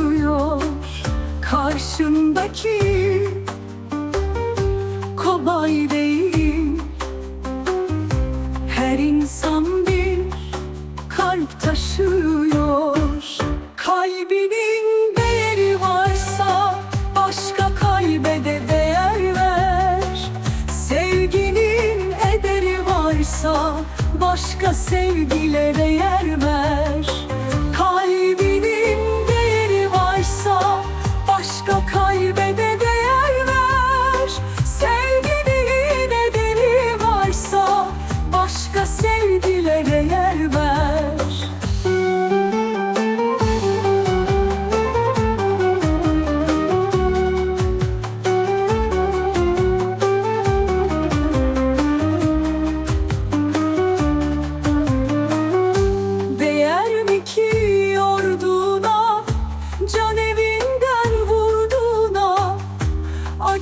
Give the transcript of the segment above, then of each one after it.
duruyor karşındaki. Kolay değil. Her insan bir kalp taşıyor. Kalbinin değeri varsa başka kaybede değer ver. Sevginin ederi varsa başka sevgilere yer ver.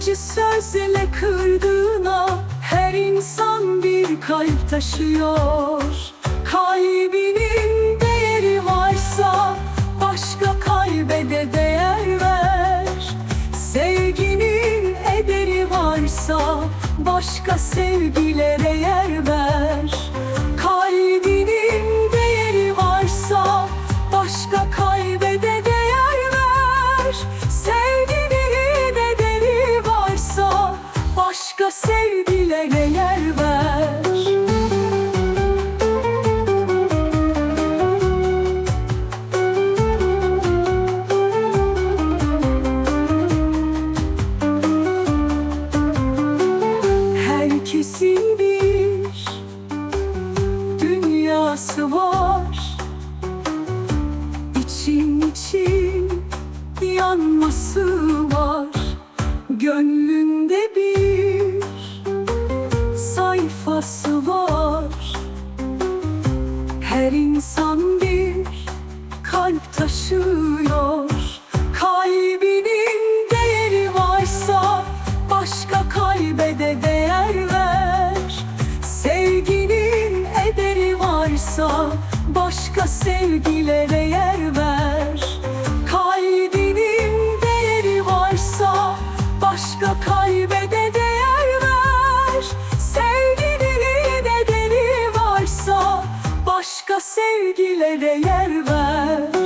Acı sözle kırdığına Her insan bir kalp taşıyor. Kalbinin değeri varsa Başka kalbe de değer ver. Sevginin ederi varsa Başka sevgilere yer ver İçin için yanması var. Gönlünde bir sayfası var. Her insan bir kalp taşıyor varsa başka sevgilere yer ver. Kalbinin değeri varsa başka kalbe de değer ver. Sevginin ederi varsa başka sevgilere yer ver